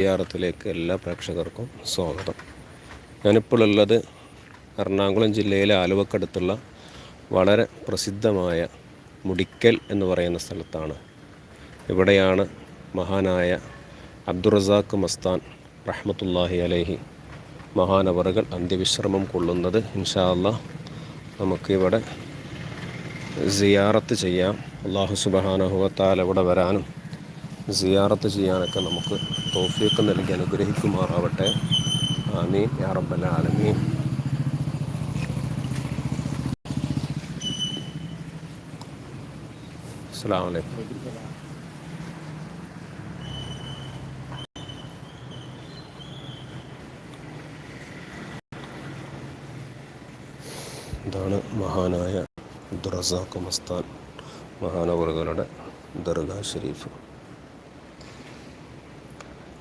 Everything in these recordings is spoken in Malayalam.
സിയാറത്തിലേക്ക് എല്ലാ പ്രേക്ഷകർക്കും സ്വാഗതം. ഞാനിപ്പോൾ ഉള്ളത് എറണാകുളം ജില്ലയിലെ ആലുവക്കടുത്തുള്ള വളരെ പ്രസിദ്ധമായ മുടിക്കൽ എന്ന് പറയുന്ന സ്ഥലത്താണ്. ഇവിടെയാണ് മഹാനായ അബ്ദുറസാഖ് മസ്താൻ റഹ്മത്തുല്ലാഹി അലേഹി മഹാനവറുകൾ അന്ത്യവിശ്രമം കൊള്ളുന്നത്. ഇൻഷാല്ല നമുക്കിവിടെ സിയാറത്ത് ചെയ്യാം. അള്ളാഹു സുബഹാനഹുവത്താല ഇവിടെ വരാനും സിയാറത്ത് ചെയ്യാനൊക്കെ നമുക്ക് തോഫീക്ക് നൽകി അനുഗ്രഹിക്കുമാറാവട്ടെ. ആമീൻ. യാ റബ്ബൽ ആലമീൻ. അലൈക്കും. ഇതാണ് മഹാനായ അബ്ദുറസാഖ് മസ്താൻ മഹാനവറുകളുടെ ദർഗാ ഷരീഫ്.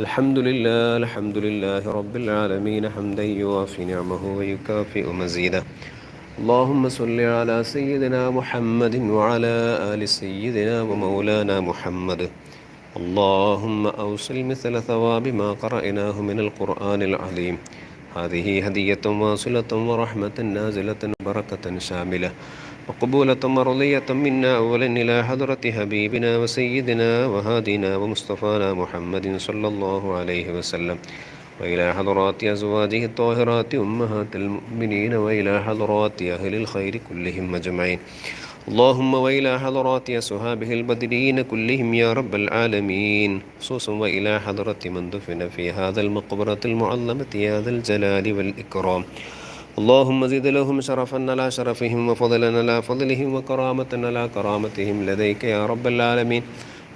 الحمد لله الحمد لله رب العالمين حمدا يوافي نعمه ويكافئ مزيده اللهم صل على سيدنا محمد وعلى آل سيدنا ومولانا محمد اللهم أوصل مثل ثواب ما قرأناه من القرآن العظيم هذه هدية واصلة ورحمة نازلة بركة شاملة مقبولة مرضية منا أولا إلى حضرة حبيبنا وسيدنا وهادينا ومصطفانا محمد صلى الله عليه وسلم. وإلى حضرات أزواجه الطاهرات أمهات المؤمنين وإلى حضرات أهل الخير كلهم أجمعين. اللهم وإلى حضرات أصحابه البدرين كلهم يا رب العالمين. خصوصا وإلى حضرة من دفن في هذا المقبرة المعظمة يا ذا الجلال والإكرام. اللهم زد لهم شرفا على شرفهم وفضلا على فضلهم وكرامة على كرامتهم لديك يا رب العالمين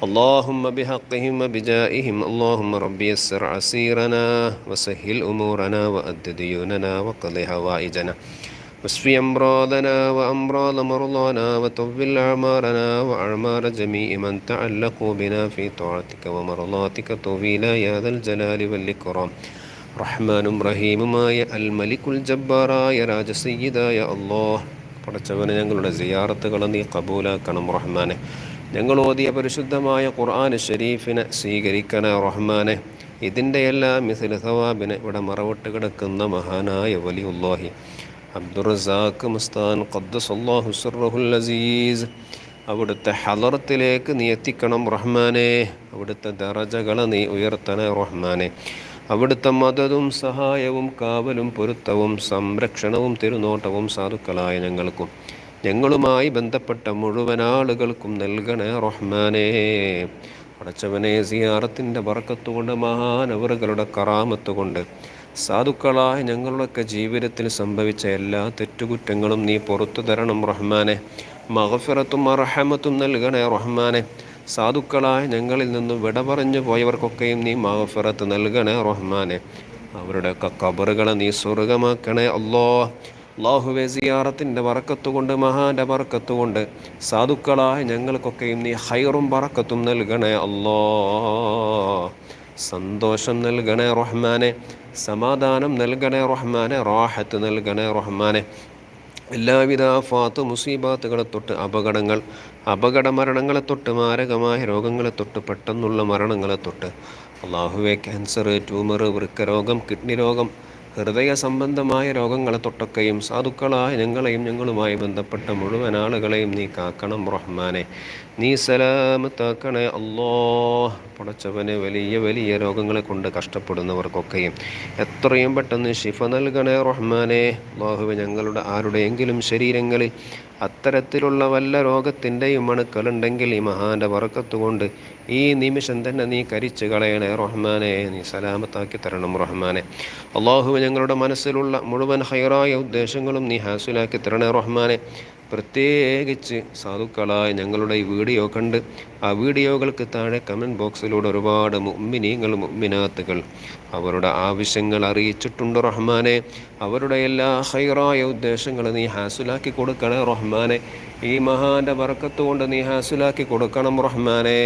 اللهم بحقهم وبجائهم اللهم رب يسر عسيرنا وسهل أمورنا وأد ديوننا وقضي حوائجنا واشف أمراضنا وأمراض مرضانا وطول أعمارنا وأعمار جميع من تعلقوا بنا في طاعتك ومرضاتك طويلا يا ذا الجلال والإكرام റഹ്മാനും റഹീമുമായ അൽ മലിക്കുൽ ജബ്ബാറായ രാജസീതായ അള്ളാഹ്. പടച്ചവന് ഞങ്ങളുടെ സിയാറത്തുകളെ നീ കബൂലാക്കണം റഹ്മാനെ. ഞങ്ങൾ ഓതിയ പരിശുദ്ധമായ ഖുർആൻ ഷരീഫിനെ സ്വീകരിക്കണ റഹ്മാനെ. ഇതിന്റെ എല്ലാ മിസിൽ സവാബിനെ ഇവിടെ മറവിട്ട് കിടക്കുന്ന മഹാനായ വലിയുല്ലാഹി അബ്ദുറസാഖ് മുസ്താൻ ഖദ്ദസല്ലാഹു അസീസ്. അവിടുത്തെ ഹലറത്തിലേക്ക് നീ എത്തിക്കണം റഹ്മാനെ. അവിടുത്തെ ദറജകളെ നീ ഉയർത്തണേ റഹ്മാനെ. അവിടുത്തെ മതതും സഹായവും കാവലും പൊരുത്തവും സംരക്ഷണവും തിരുനോട്ടവും സാധുക്കളായ ഞങ്ങൾക്കും. ഞങ്ങളുമായി ബന്ധപ്പെട്ട മുഴുവൻ ആളുകൾക്കും നൽകണേ റഹ്മാനേ. പടച്ചവനെ സിയാറത്തിന്റെ വറക്കത്തുകൊണ്ട് മഹാനവറുകളുടെ കറാമത്ത് കൊണ്ട് സാധുക്കളായ ഞങ്ങളുടെയൊക്കെ ജീവിതത്തിൽ സംഭവിച്ച എല്ലാ തെറ്റുകുറ്റങ്ങളും നീ പുറത്തു തരണം റഹ്മാനെ. മഹഫിറത്തും അർഹമത്തും നൽകണേ റഹ്മാനെ. സാധുക്കളായ ഞങ്ങളിൽ നിന്നും വിട പറഞ്ഞു പോയവർക്കൊക്കെയും നീ മാഫറത്ത് നൽകണേ റഹ്മാനെ. അവരുടെയൊക്കെ കബറുകളെ നീ സ്വർഗമാക്കണേ അല്ലോ. അള്ളാഹുവെ സിയാറത്തിന്റെ വറക്കത്തുകൊണ്ട് മഹാന്റെ വറക്കത്തുകൊണ്ട് സാധുക്കളായ ഞങ്ങൾക്കൊക്കെയും നീ ഹൈറും വറക്കത്തും നൽകണേ അല്ലോ. സന്തോഷം നൽകണേ റഹ്മാനെ. സമാധാനം നൽകണേ റഹ്മാനെ. റാഹത്ത് നൽകണേ റഹ്മാനെ. എല്ലാവിധ ഫാത്തു മുസീബാത്തുകളെ തൊട്ട് അപകടങ്ങൾ അപകട മരണങ്ങളെ തൊട്ട് മാരകമായ രോഗങ്ങളെ തൊട്ട് പെട്ടെന്നുള്ള മരണങ്ങളെ തൊട്ട്. അള്ളാഹുവെ ക്യാൻസർ ട്യൂമർ വൃക്കരോഗം കിഡ്നി രോഗം ഹൃദയ സംബന്ധമായ രോഗങ്ങളെ തൊട്ടൊക്കെയും സാധുക്കളായ ഞങ്ങളെയും ഞങ്ങളുമായി ബന്ധപ്പെട്ട മുഴുവൻ ആളുകളെയും നീ കാക്കണം റഹ്മാനെ. നീ സലാമത്താക്കണേ അല്ലോ പൊടച്ചവന് വലിയ വലിയ രോഗങ്ങളെ കൊണ്ട് കഷ്ടപ്പെടുന്നവർക്കൊക്കെയും. എത്രയും പെട്ടെന്ന് ഷിഫ നൽകണേ റഹ്മാനെ. അള്ളാഹുവെ ഞങ്ങളുടെ ആരുടെയെങ്കിലും ശരീരങ്ങളിൽ അത്തരത്തിലുള്ള വല്ല രോഗത്തിന്റെയും അണുക്കളുണ്ടെങ്കിൽ ഈ മഹാന്റെ വറക്കത്തുകൊണ്ട് ഈ നിമിഷം തന്നെ നീ കരിച്ചു കളയണേ റഹ്മാനെ. നീ സലാമത്താക്കി തരണം റഹ്മാനെ. അള്ളാഹു ഞങ്ങളുടെ മനസ്സിലുള്ള മുഴുവൻ ഹൈറായ ഉദ്ദേശങ്ങളും നീ ഹാസുലാക്കി തരണേ റഹ്മാനെ. പ്രത്യേകിച്ച് സാധുക്കളായ ഞങ്ങളുടെ ഈ വീഡിയോ കണ്ട് ആ വീഡിയോകൾക്ക് താഴെ കമന്റ് ബോക്സിലൂടെ ഒരുപാട് മുമ്മിനീങ്ങൾ മുമ്മിനാത്തുകൾ അവരുടെ ആവശ്യങ്ങൾ അറിയിച്ചിട്ടുണ്ട് റഹ്മാനെ. അവരുടെ എല്ലാ ഹൈറായ ഉദ്ദേശങ്ങൾ നീ ഹാസുലാക്കി കൊടുക്കണേ റഹ്മാനെ. ഈ മഹാന്റെ വറക്കത്തുകൊണ്ട് നീ ഹാസുലാക്കി കൊടുക്കണം റഹ്മാനെ.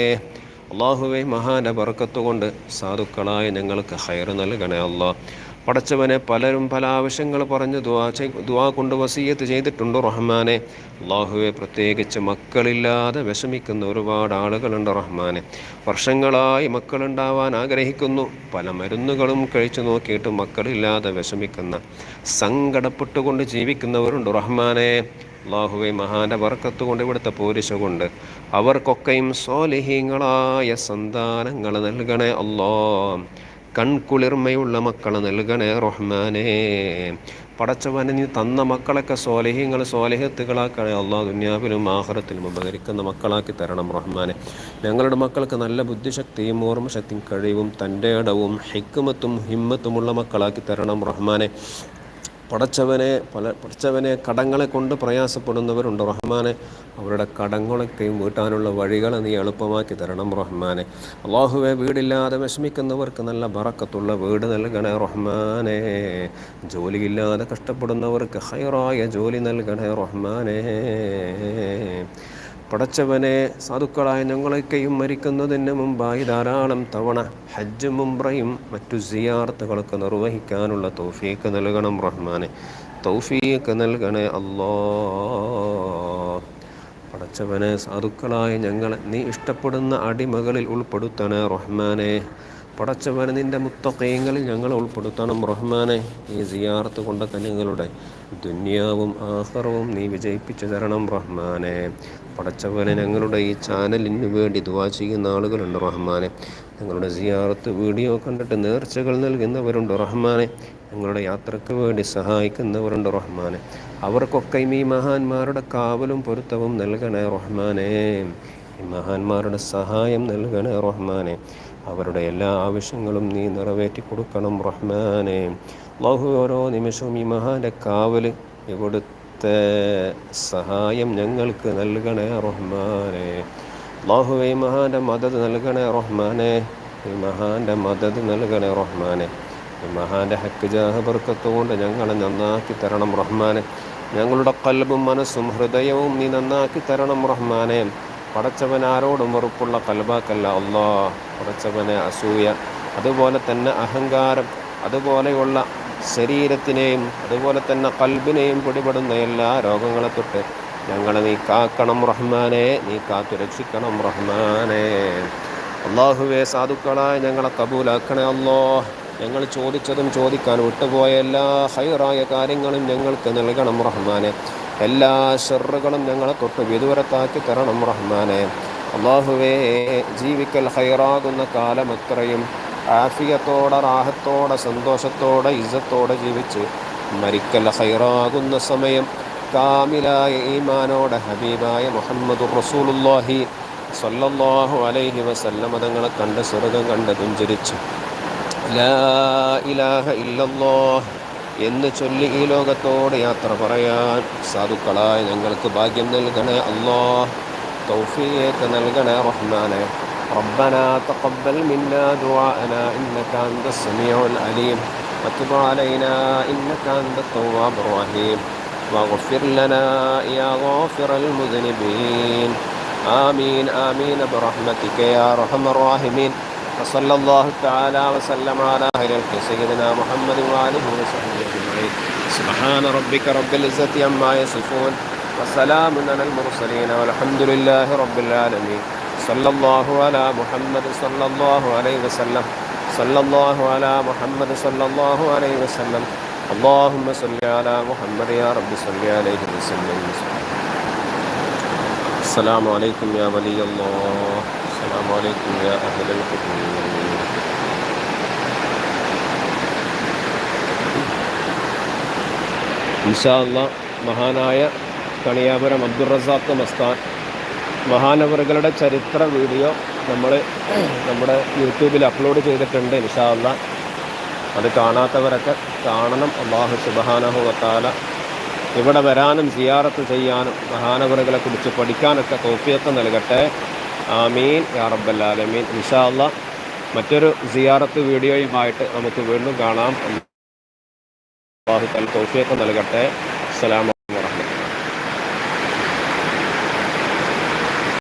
അള്ളാഹുവെ മഹാന്റെ ബർക്കത്തുകൊണ്ട് സാധുക്കളായ ഞങ്ങൾക്ക് ഹൈർ നൽകണേ അള്ളാഹ് പടച്ചവനെ പലരും പല ആവശ്യങ്ങൾ പറഞ്ഞ് ദുവാ കൊണ്ട് വസീയത്ത് ചെയ്തിട്ടുണ്ട് റഹ്മാനെ? അള്ളാഹുവെ പ്രത്യേകിച്ച് മക്കളില്ലാതെ വിഷമിക്കുന്ന ഒരുപാട് ആളുകളുണ്ട് റഹ്മാനെ. വർഷങ്ങളായി മക്കളുണ്ടാവാൻ ആഗ്രഹിക്കുന്നു. പല മരുന്നുകളും കഴിച്ചു നോക്കിയിട്ട് മക്കളില്ലാതെ വിഷമിക്കുന്ന സങ്കടപ്പെട്ടുകൊണ്ട് ജീവിക്കുന്നവരുണ്ട് റഹ്മാനെ. അള്ളാഹുവെ മഹാന്റെ വർക്കത്ത് കൊണ്ട് ഇവിടുത്തെ പോരിശ കൊണ്ട് അവർക്കൊക്കെയും സ്വാലിഹീങ്ങളായ സന്താനങ്ങൾ നൽകണേ അല്ലോ കൺകുളിർമയുള്ള മക്കളെ നൽകണേ റഹ്മാനേ. പടച്ചവനെ നീ തന്ന മക്കളൊക്കെ സ്വാലിഹ്യങ്ങൾ സോലഹത്തുകളാക്കണേ. അള്ളാഹ് ദുന്യാവിലും ആഹ്റത്തിലും ഉപകരിക്കുന്ന മക്കളാക്കി തരണം റഹ്മാനെ. ഞങ്ങളുടെ മക്കൾക്ക് നല്ല ബുദ്ധിശക്തിയും ഓർമ്മശക്തിയും കഴിവും തന്റെ ഇടവും ഹിക്കുമത്തും ഹിമ്മത്തുമുള്ള മക്കളാക്കി തരണം റഹ്മാനെ. പടച്ചവനെ പല പടച്ചവനെ കടങ്ങളെ കൊണ്ട് പ്രയാസപ്പെടുന്നവരുണ്ട്. റഹ്മാനെ അവരുടെ കടങ്ങളൊക്കെയും വീട്ടാനുള്ള വഴികൾ നീ എളുപ്പമാക്കി തരണം റഹ്മാനെ. അള്ളാഹുവെ വീടില്ലാതെ വിഷമിക്കുന്നവർക്ക് നല്ല ബറക്കത്തുള്ള വീട് നൽകണേ റഹ്മാനെ. ജോലിയില്ലാതെ കഷ്ടപ്പെടുന്നവർക്ക് ഹൈറായ ജോലി നൽകണേ റഹ്മാനെ. പടച്ചവനെ സാധുക്കളായ ഞങ്ങളൊക്കെയും മരിക്കുന്നതിന് മുമ്പായി ധാരാളം തവണ ഹജ്ജ് മുംബ്രയും മറ്റു സിയാർത്തുകളൊക്കെ നിർവഹിക്കാനുള്ള തൗഫീക്ക് നൽകണം റഹ്മാനെ. തൗഫീക്ക് നൽകണേ അല്ലോ. പടച്ചവനെ സാധുക്കളായ ഞങ്ങളെ നീ ഇഷ്ടപ്പെടുന്ന അടിമകളിൽ ഉൾപ്പെടുത്തണേ റഹ്മാനെ. പടച്ചവനെ നിന്റെ മുത്തക്കയങ്ങളിൽ ഞങ്ങൾ ഉൾപ്പെടുത്തണം റഹ്മാനെ. ഈ സിയാർത്ത് കൊണ്ട ഞങ്ങളുടെ ദുന്യാവും ആഹ്റവും നീ വിജയിപ്പിച്ചു തരണം റഹ്മാനെ. പടച്ചവന് ഞങ്ങളുടെ ഈ ചാനലിന് വേണ്ടി ദുവാ ചെയ്യുന്ന ആളുകളുണ്ട് റഹ്മാനെ. ഞങ്ങളുടെ സിയാറത്ത് വീഡിയോ കണ്ടിട്ട് നേർച്ചകൾ നൽകുന്നവരുണ്ട് റഹ്മാനെ. ഞങ്ങളുടെ യാത്രയ്ക്ക് വേണ്ടി സഹായിക്കുന്നവരുണ്ട് റഹ്മാനെ. അവർക്കൊക്കെ ഈ മഹാന്മാരുടെ കാവലും പൊരുത്തവും നൽകണേ റഹ്മാനെ. ഈ മഹാന്മാരുടെ സഹായം നൽകണേ റഹ്മാനെ. അവരുടെ എല്ലാ ആവശ്യങ്ങളും നീ നിറവേറ്റി കൊടുക്കണം റഹ്മാനെ. അള്ളാഹു ഓരോ നിമിഷവും ഈ മഹാന്റെ കാവൽ ഇവിടുത്തെ സഹായം ഞങ്ങൾക്ക് നൽകണേ റഹ്മാനെ. അള്ളാഹുവെ ഈ മഹാന്റെ മദത് നൽകണേ റഹ്മാനെ. ഈ മഹാന്റെ മദത് നൽകണേ റഹ്മാനെ. ഈ മഹാന്റെ ഹക്ക് ജാഹബർക്കത്തുകൊണ്ട് ഞങ്ങളെ നന്നാക്കി തരണം റഹ്മാനെ. ഞങ്ങളുടെ കൽബും മനസ്സും ഹൃദയവും നീ നന്നാക്കി തരണം റഹ്മാനെ. പടച്ചവൻ ആരോടും വെറുപ്പുള്ള കൽബാക്കല്ല അള്ളാ പടച്ചവനെ അസൂയ. അതുപോലെ തന്നെ അഹങ്കാരം അതുപോലെയുള്ള ശരീരത്തിനെയും അതുപോലെ തന്നെ കൽബിനെയും പിടിപെടുന്ന എല്ലാ രോഗങ്ങളെ തൊട്ട് ഞങ്ങളെ നീ കാക്കണം റഹ്മാനെ നീ കാത്തു രക്ഷിക്കണം റഹ്മാനെ. അള്ളാഹുവെ സാധുക്കളായ ഞങ്ങളെ കബൂലാക്കണേ അല്ലോ ഞങ്ങൾ ചോദിച്ചതും ചോദിക്കാൻ വിട്ടുപോയ എല്ലാ ഹൈറായ കാര്യങ്ങളും ഞങ്ങൾക്ക് നൽകണം റഹ്മാനെ. എല്ലാ ഷെറുകളും ഞങ്ങളെ തൊട്ട് വിദൂരത്താക്കി തരണം റഹ്മാനെ. അള്ളാഹുവേ ജീവിക്കൽ ഹൈറാകുന്ന കാലം എത്രയും ആഫിയത്തോടെ റാഹത്തോടെ സന്തോഷത്തോടെ ഇസ്സത്തോടെ ജീവിച്ച് മരിക്കൽ ഹൈറാകുന്ന സമയം കാമിലായ ഈമാനോടെ ഹബീബായ മുഹമ്മദ് റസൂലുല്ലാഹി സല്ലല്ലാഹു അലൈഹി വസല്ലമ തങ്ങളെ കണ്ട് സ്വർഗം കണ്ട് പുഞ്ചരിച്ചു. ലാ ഇലാഹ ഇല്ലല്ലാഹ്. എന്ന് ചൊല്ലി ഈ ലോകത്തോട് യാത്ര പറയാൻ സാധുക്കളായ ഞങ്ങൾക്ക് ഭാഗ്യം നൽകണേ അല്ലാഹ് തൗഫീഖ് നൽകണേ റഹ്മാനെ ربنا تقبل منا دعاءنا إنك أنت السميع العليم وتب علينا إنك أنت التواب الرحيم واغفر لنا يا غافر المذنبين آمين آمين برحمتك يا أرحم الراحمين وصلى الله تعالى وسلم على خير سيدنا محمد وآله وصحبه أجمعين. سبحان ربك رب العزة عما يصفون وسلام على المرسلين والحمد لله رب العالمين. صلى الله على محمد صلى الله عليه وسلم. صلى الله على محمد صلى الله عليه وسلم. اللهم صل على محمد يا رب صل عليه وسلم. السلام عليكم يا ولي الله. السلام عليكم يا أهل القبور ഇൻഷാ അല്ലാ മഹാനായ കണിയാപുരം അബ്ദുൾ റസാഖ് മസ്താൻ മഹാനവറുകളുടെ ചരിത്ര വീഡിയോ നമ്മൾ നമ്മുടെ യൂട്യൂബിൽ അപ്ലോഡ് ചെയ്തിട്ടുണ്ട് ഇൻഷാല്ല അത് കാണാത്തവരൊക്കെ കാണണം അള്ളാഹു സുബഹാനഹുവത്താല ഇവിടെ വരാനും സിയാറത്ത് ചെയ്യാനും മഹാനവറുകളെ കുറിച്ച് പഠിക്കാനൊക്കെ തോഫിയത്ത് നൽകട്ടെ ആമീൻ. യാ റബ്ബല്ലാലമീൻ മറ്റൊരു സിയാറത്ത് വീഡിയോയുമായിട്ട് നമുക്ക് വീണ്ടും കാണാം. തോഫിയത്ത് നൽകട്ടെ. അസ്സലാമു